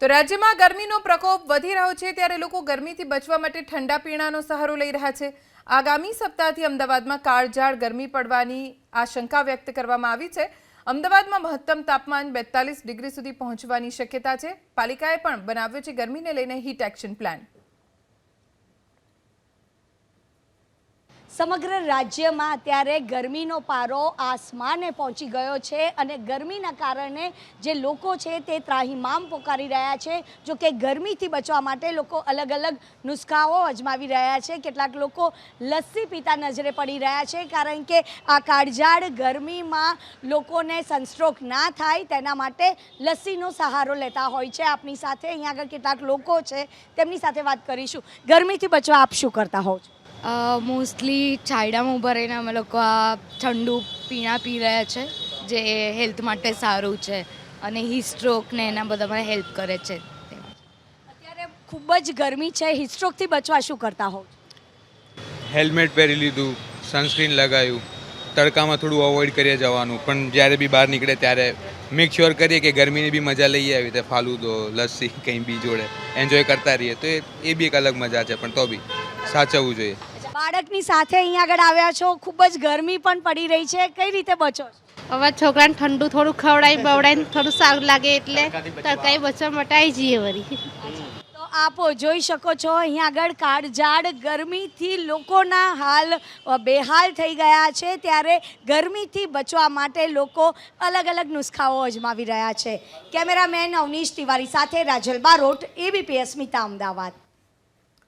તો રાજ્યમાં ગરમીનો પ્રકોપ વધી રહ્યો છે ત્યારે લોકો ગરમીથી બચવા માટે ઠંડા પીણાનો સહારો લઈ રહ્યા છે. આગામી સપ્તાહથી અમદાવાદમાં કાળઝાળ ગરમી પડવાની આશંકા વ્યક્ત કરવામાં આવી છે. અમદાવાદમાં મહત્તમ તાપમાન બેતાલીસ ડિગ્રી સુધી પહોંચવાની શક્યતા છે. પાલિકાએ પણ બનાવ્યો છે ગરમીને લઈને હીટ એક્શન પ્લાન. સમગ્ર રાજ્યમાં અત્યારે ગરમીનો પારો આસમાને પહોંચી ગયો છે અને ગરમીના કારણે જે લોકો છે તે ત્રાહિમામ પોકારી રહ્યા છે. જો કે ગરમીથી બચવા માટે લોકો અલગ અલગ નુસ્ખાઓ અજમાવી રહ્યા છે. કેટલાક લોકો લસ્સી પીતા નજરે પડી રહ્યા છે કારણ કે આ કાળઝાળ ગરમીમાં લોકોને સનસ્ટ્રોક ના થાય તેના માટે લસ્સીનો સહારો લેતા હોય છે. આપની સાથે અહીંયા આગળ કેટલાક લોકો છે. તેમની સાથે વાત કરીશું. ગરમીથી બચવા આપ શું કરતા હોવ છો? મોસ્ટલી છાયડામાં ઊભા રહીને અમે લોકો આ ઠંડુ પીણા પી રહ્યા છે જે હેલ્થ માટે સારું છે અને હિસ્ટ્રોક ને એના બધા મને હેલ્પ કરે છે. અત્યારે ખૂબ જ ગરમી છે હિસ્ટ્રોકથી બચવા શું કરતા હોવ? હેલ્મેટ પહેરી લીધું સનસ્ક્રીન લગાવ્યું તડકામાં થોડું અવોઇડ કરીએ જવાનું પણ જ્યારે બી બહાર નીકળે ત્યારે મેક શ્યોર કરીએ કે ગરમીની બી મજા લઈએ આવી રીતે ફાલુદો લસ્સી કંઈ બી જોડે એન્જોય કરતા રહીએ તો એ બી એક અલગ મજા છે પણ તો બી સાચવવું જોઈએ. બાળકની સાથે અહીંયા આગળ આવ્યા છો. ખૂબ જ ગરમી પણ પડી રહી છે. કઈ રીતે બચો છો? હવે છોકરાને ઠંડુ થોડું ખવડાવી બવડાવીને થોડું સારું લાગે એટલે તડકાઈ બચવા મટાઈ જઈએ વળી. તો આપો જોઈ શકો છો અહીંયા આગળ કાળઝાળ ગરમીથી લોકોના હાલ બેહાલ થઈ ગયા છે. ત્યારે ગરમીથી બચવા માટે લોકો અલગ અલગ નુસ્ખાઓ અજમાવી રહ્યા છે. કેમેરામેન અવનીશ તિવારી સાથે રાજલ બારોટ એબીપી અસ્મિતા અમદાવાદ.